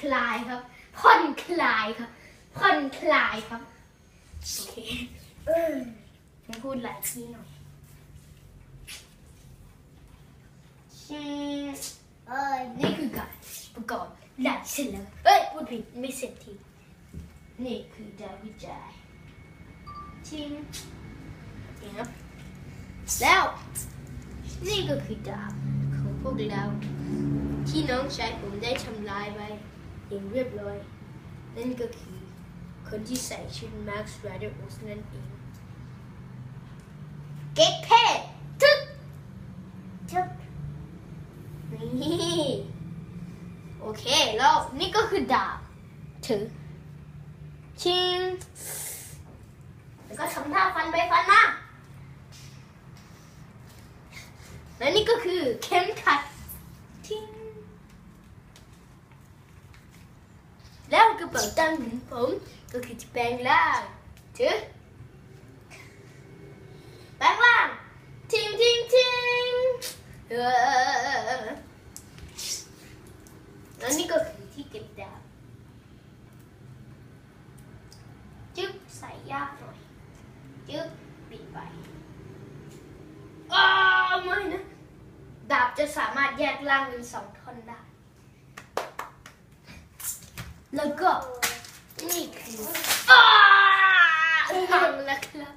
คลายครับ ผ่อนคลายครับ ผ่อนคลายครับ โอเคเออผมพูดหลายทีหน่อยเช่เอ้ยนี่คือการประกอบหลายเสร็จแล้วเอ้ยพูดผิดไม่เสร็จที นี่คือดาววิจัยทิ้งเองครับแล้วนี่ก็คือดาวของพวกเราที่น้องชายผมได้ทำลายไป อย่างเรียบร้อย นั่นก็คือคนที่ใส่ชุด Max Rider o s นั่นเอง เก๊กเท่ทึกทึกนี่โอเค แล้วนี่ก็คือดาบถือชิงแล้วก็ทำท่าฟันไปฟันมาและนี่ก็คือเข็มขัดทิ้ง แล้ว กระเป๋าตังค์ของผมก็คือที่แปลงร่างถือแปลงร่างทิ้งทิ้งทิ้งเออแล้วนี่ก็คือที่เก็บดาบจึ๊บใส่ยากหน่อยจึ๊บปิดไปอ้าวไม่นะดาบจะสามารถแยกร่างเป็นสองท่อนได้ แล้วก็นี่คืออ้าบังแล้วครับ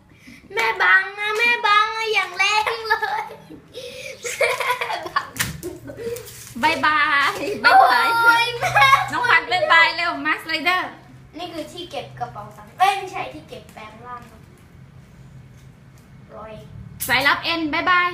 แม่บังนะแม่บังอะอย่างแรงเลยแม่บังบายบายบายบายโอ้ยแม่น้องพัดบายบายเร็วมาสไลเดอร์นี่คือที่เก็บกระเป๋าตังค์เอ้ยไม่ใช่ที่เก็บแปรงร่างครับร้อยสายรับเอ็นบายบาย